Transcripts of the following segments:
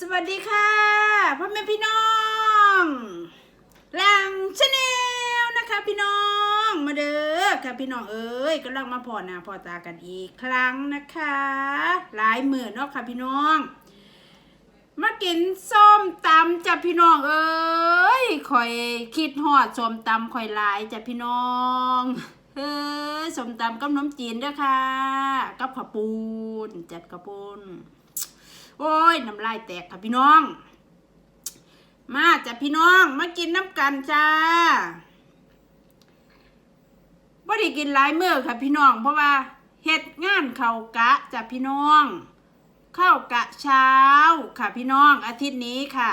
สวัสดีค่ะพ่อแม่พี่น้องหลังชาแนลนะคะพี่น้องมาเด้อค่ะพี่น้องเอ้ยกำลังมาพอหนาพอตากันอีกครั้งนะคะ หลายหมื่นเนาะค่ะพี่น้องมากินส้มตำจ้ะพี่น้องเอ้ยคอยคิดฮอดส้มตำคอยหลายจ้ะพี่น้องเฮ้ยส้มตำกับน้ำจีนด้อค่ะ กับข้าวปูนจัดข้าวปูน โอ้ยน้ำลายแตกค่ะพี่น้อง มาจ้ะพี่น้องมากินน้ำกันจ้าบ่ได้กินหลายมื้อค่ะพี่น้อง เพราะว่าเฮ็ดงานเข้ากะจ้ะพี่น้อง เข้ากะเช้าค่ะพี่น้อง อาทิตย์นี้ค่ะ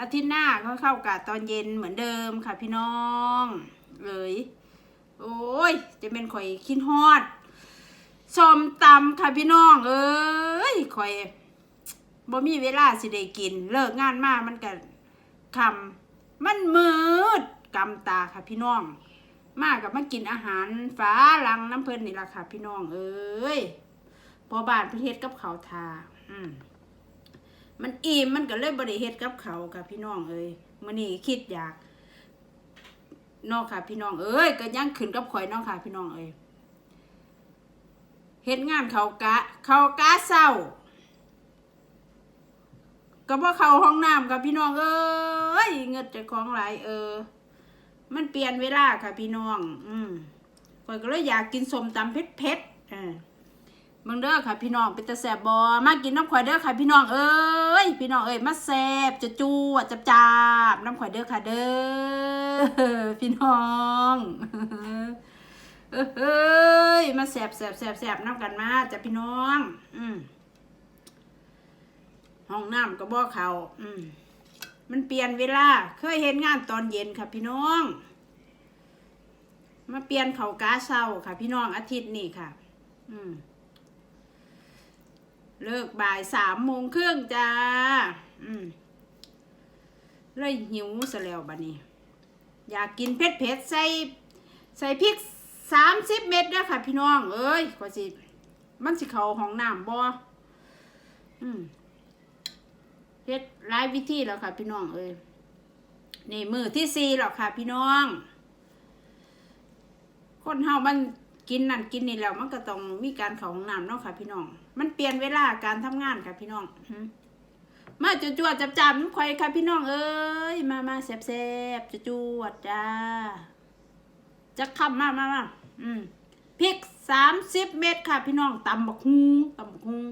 อาทิตย์หน้าก็เข้ากะตอนเย็นเหมือนเดิมค่ะพี่น้องเอ้ยโอ้ย จะเป็นข่อยคิดฮอดสมตำค่ะพี่น้อง เอ้ยข่อย บ่มีเวลาสิได้กิน เลิกงานมามันก็คำมันมืดกำตาค่ะพี่น้อง มากับมากินอาหารฟ้าลังน้ำเพลินนี่ละค่ะ พี่น้องเอ้ยพอบานประเทศกับเขาทา อืมมันอิ่มมันก็เลยบริเฮ็ดกับเขาค่ะพี่น้องเอ้ยมื้อนี้คิดอยากนอกค่ะ พี่น้องเอ้ยก็ยังขึ้นกับข่อยนอกค่ะ พี่น้องเอ้ยเฮ็ดงานเขากะ เขากะเศร้า ก็บ่เข้าห้องน้ำกับพี่น้องเอ้ยเงิดจะของหลายเออ มันเปลี่ยนเวลาค่ะพี่น้อง อืมข่อยก็เลยอยากกินสมตำเผ็ดเผ็ดๆอ่ามึงเด้อค่ะพี่น้องเป็นตาแสบบอมากินน้ำข่อยเด้อค่ะพี่น้องเอ้ยพี่น้องเอ้ยมาแสบจะจูดจับจาบน้ำข่อยเด้อค่ะเด้อพี่น้องเอ้ยมาแสบแสบแสบแสบน้ำกันมาจ้ะพี่น้อง อืม ห้องน้ำก็บ่เขาอืมมันเปลี่ยนเวลา เคยเห็นงานตอนเย็นค่ะพี่น้อง มาเปลี่ยนเขากาเศร้าค่ะ พี่น้องอาทิตย์นี้ค่ะ อืมเลิกบ่ายสามโมงครึ่งจ้า อืมเลยหิวซะแล้วบัดนี้ อยากกินเผ็ดเผ็ดๆใส่ใส่พริกสามสิบเม็ดนะค่ะ พี่น้อง เอ้ยกว่าสิ มันสิเขาห้องน้ำบ่อืม เฮ็ดหลายวิธีแล้วค่ะ พี่น้องเอ้ยนี่มือที่สี่แล้วค่ะ พี่น้อง คนเฮามันกินนั่นกินนี่แล้วมันก็ต้องมีการเข้าห้องน้ำเนาะค่ะ พี่น้อง มันเปลี่ยนเวลาการทำงานค่ะ พี่น้องมาจวดๆจับจับๆข่อยค่ะ พี่น้องเอ้ยมามาแซ่บๆจวดๆจ้าจะคำมามามาอืมพริกสามสิบเม็ดค่ะ พี่น้องตำบักฮุงตำบักฮุง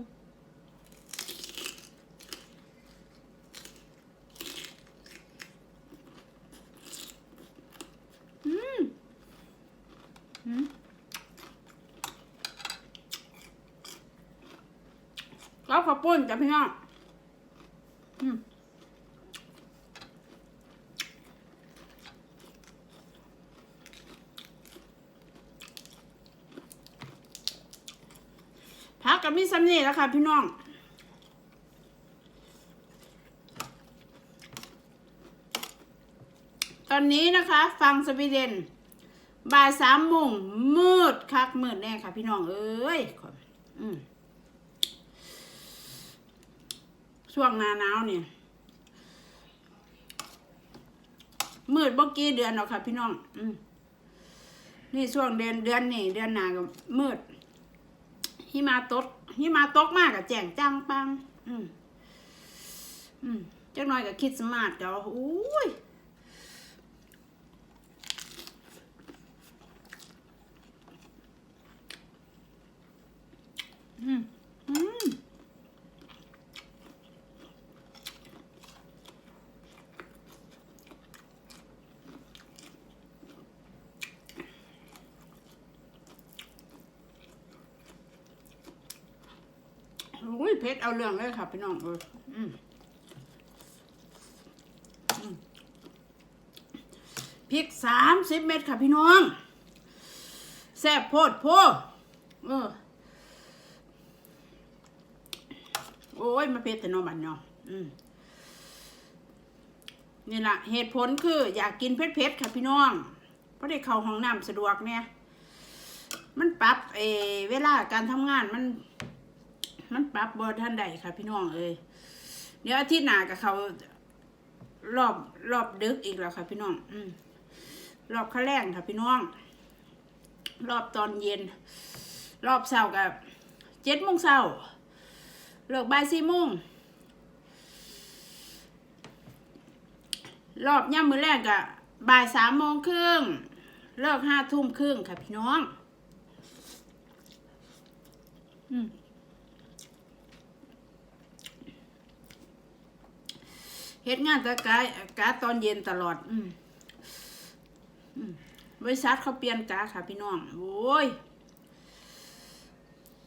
แล้ว ข้าวปุ้นจ้ะพี่น้องพักกับมีซัมนี่แล้วค่ะพี่น้องตอนนี้นะคะฟังสวีเดนบ่ายสามโมงมืดคักมืดแน่ค่ะพี่น้องเอ้ยอืม ช่วงหนาหนาวเนี่ยมืดบ่กี้เดือนหรอกค่ะ พี่น้อง อืนี่ช่วงเดือนเดือนนี่เดือนหนาก็มืดหิมาตกหิมาตกมากกับแจ่งจ้างปัง อืมอืมจักหน่อยกับคิดสมาร์ทก็อุ้ยมอืม อุ้ย เพชรเอาเรื่องเลยค่ะพี่น้องเอออืมอืมพริกสามสิบเม็ดค่ะพี่น้องแซ่บโพดโพเออโอ้ยมาเพชรแต่นอบันเนาะอืมนี่แหละเหตุผลคือ อยากกินเผ็ดเผ็ดๆค่ะพี่น้อง เพราะได้เข้าห้องน้ำสะดวกเนี่ยมันปรับเออเวลาการทำงานมัน มันปรับบอท่านใดค่ะ พี่น้องเอ้ยเดี๋ยวอาทิตย์หน้ากับเขารอบรอบดึกอีกแล้วค่ะ พี่น้อง อืมรอบข้าแรงค่ะ พี่น้อง รอบตอนเย็น รอบเช้ากับเจ็ดโมงเช้าเลิกบ่ายสี่โมงรอบย่ำมือแรกกับบ่ายสามโมงครึ่งเลิกห้าทุ่มครึ่งค่ะพี่น้อง อืม เฮ็ดงานแตะกายกาตอนเย็นตลอดอืมอืมบริษัทเขาเปลี่ยนกาค่ะ พี่น้องโอ้ย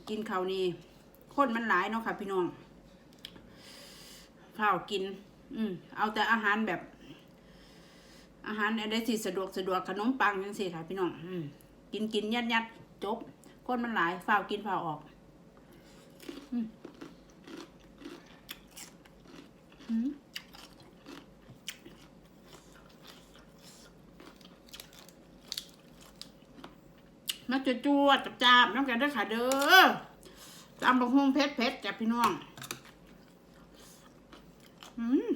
กินข้าวนี่คนมันหลายเนาะค่ะ พี่น้องข้าวกิน อืมเอาแต่อาหารแบบ อาหารอะไรที่สะดวกสะดวกขนมปังยังสิค่ะ พี่น้องอืมกินกินยัดยัดจบ คนมันหลายฝ้าวกินฝ้าวออกอืมอืม มาจวดจวดจับจับน้ำกันด้อค่ะเด้อตำบักฮุงเพชรเพชรจับพี่น้องอืม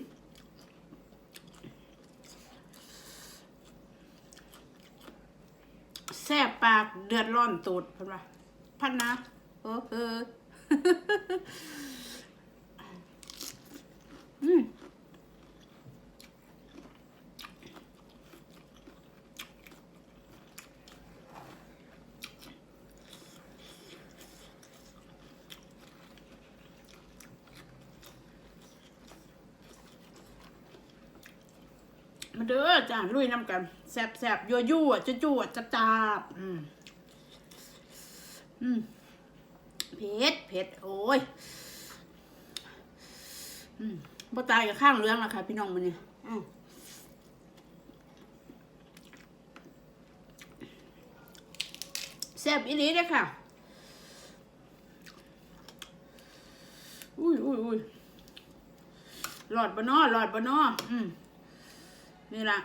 แซ่บปากเดือดร้อนตูดพันว่าพันนะเออเอออืม มาเด้อจ้าลุยน้ำกันแซบแซบยั่วยั่วจะจวดจะจาบอืมอืมเผ็ดเผ็ดโอ้ยอืมบ่ตายกับข้างเรื่องละค่ะ พี่น้องมันนี่อืมแซบอีหลีเด้ค่ะอุ้ยอุ้ยอุ้ยหลอดบะนอหลอดบะนออืม นี่ละ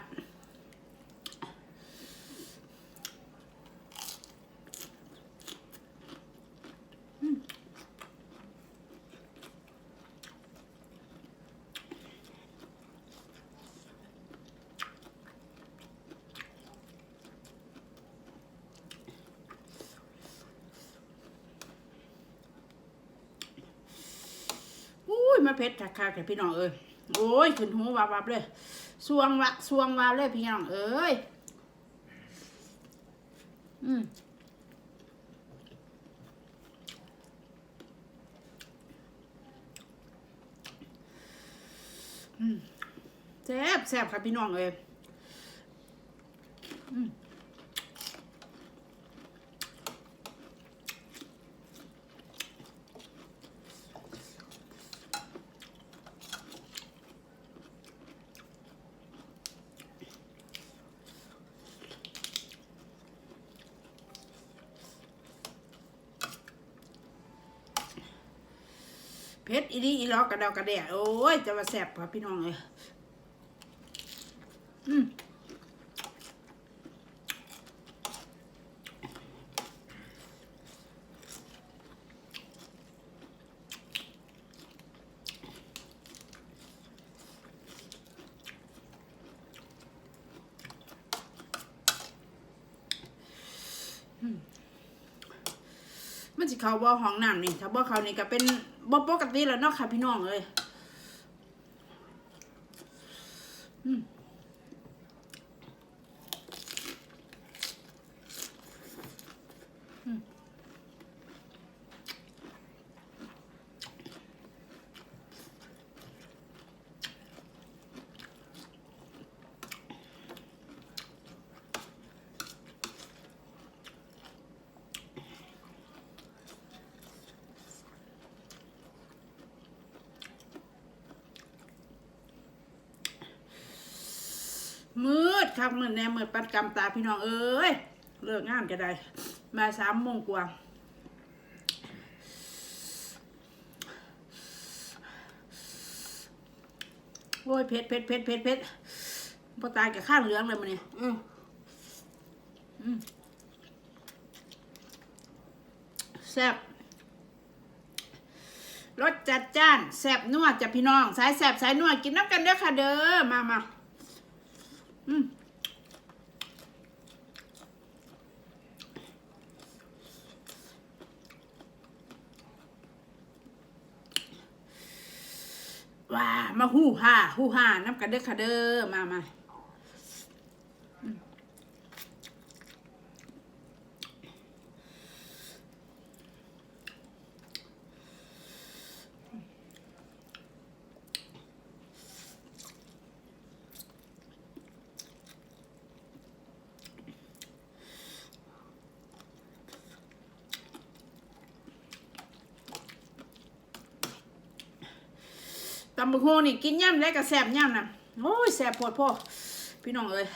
อุ้ยมาเผ็ดคักๆแต่พี่น้องเอ้ยโอ้ยขึ้นหูวับๆเลย สวงวะสวงวาเลยพี่น้องเอ้ยอืมแซ่บแซ่บครับพี่น้องเอ้ยอืม เผ็ดอีดีอีล้อกระเดากระเดะโอ้ย จะมาแซ่บครับพี่น้องเอ้ยอืมมันสิเขาบ่ห้องน้ำนี่ถ้าบ่เขานี่ก็เป็น บ่ปกติแล้วเนาะค่ะพี่น้องเอ้ยอืมอืม คักมืดแน่มืดปัดกำตาพี่น้องเอ้ยเลิกงานก็ได้มาสามโมงกว่าโอ้ยเผ็ดเผ็ดเผ็ดเผ็ดเผ็ดพอตายกับข้างเหลืองเลยมันเนี่อืมอืมแซ่บรสจัดจ้านแซ่บนัวจ้ะพี่น้อง สายแซ่บสายนัวกินน้ำกันเด้อค่ะเด้อมามาอืม ว้ามาหู้ฮ่าหู้ฮ่าน้ำกันเด้อค่ะเด้อมามา ตำบักโฮนี่กินย่ำแล้วก็แสบย่ำนะโอ้ยแสบปวดพ่อพี่น้องเอ้ย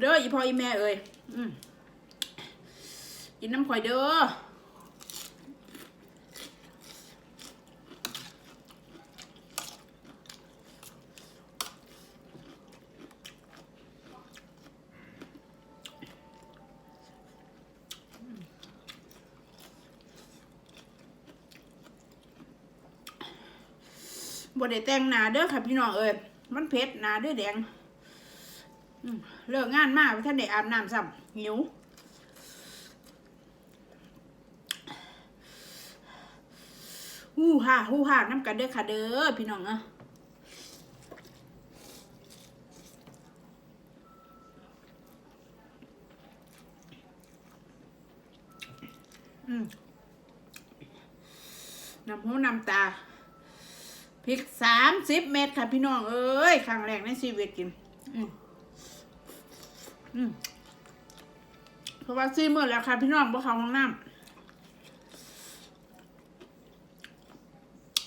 เด้ออีพ่ออีแม่เอ้ยอืมกินน้ำข่อยเด้อ บ่ได้แต่งหน้าเด้อค่ะพี่น้องเอ้ยมันเผ็ดหน้าเด้อแดงเลิกงานมากท่านได้อาบน้ำซ้ำหิวฮู้ฮ่าฮู้ฮ่าน้ำกันเด้อค่ะเด้อพี่น้องอะน้ำหูน้ำตา พริกสามสิบเม็ดค่ะพี่น้องเอ้ยครั้งแรกในชีวิตกิน อืมเพราะว่าซีเมือแล้วค่ะพี่น้องบ่เข้าห้องน้ำ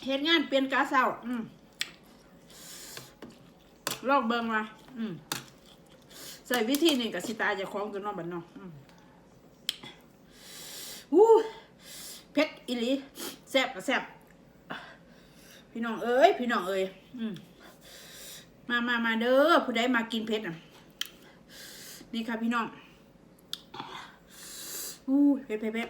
เฮ็ดงานเปลี่ยนกาเศร้าอืมลอกเบิงมาอืมใส่วิธีนี้กับสิตาจะคล้องกันนอกบัดเนอกอู้เผ็ดอีหลีแซ่บกับแซ่บ พี่น้องเอ้ย พี่น้องเอ้ยอืมมามามาเด้อผู้ใดมากินเผ็ดอะ นี่ค่ะพี่น้องอู้เผ็ดเผ็ดเผ็ด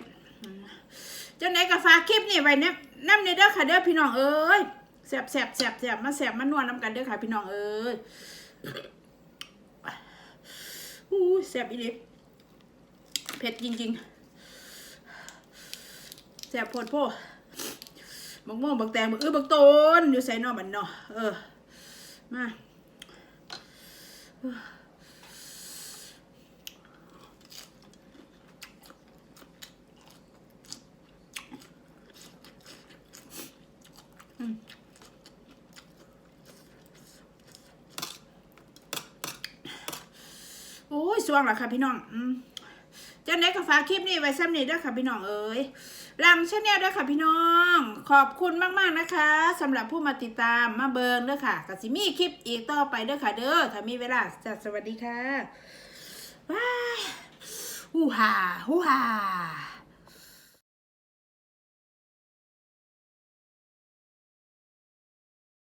จังไหนก็ฝาคลิปนี่ไว้เนี่ยน้ำในเด้อค่ะเด้อพี่น้องเอ้ยแสบแสบแสบแสบมาแสบมานวลน้ำกันเด้อค่ะพี่น้องเอ้ยอู้แสบอีเล็เผ็ดจริงๆแสบโพดโพ บักม่วงบักแตงบักอื้อบักต้นอยู่ใส่นอกบันเนาะเออมาโอ้ยสว่างละค่ะพี่น้อง อืม จันได้ก็ฝาคลิปนี้ไว้ซ้ำนี้ด้วยค่ะพี่น้องเอ๋ยลังชาแนลด้วยค่ะพี่น้อง ขอบคุณมากๆนะคะสำหรับผู้มาติดตามมาเบิร์นด้วยค่ะกับซิมีคลิปอีกต่อไปด้วยค่ะเด้อถ้ามีเวลาจัดสวัสดีค่ะว้าฮู้ฮ่าฮู้ฮ่า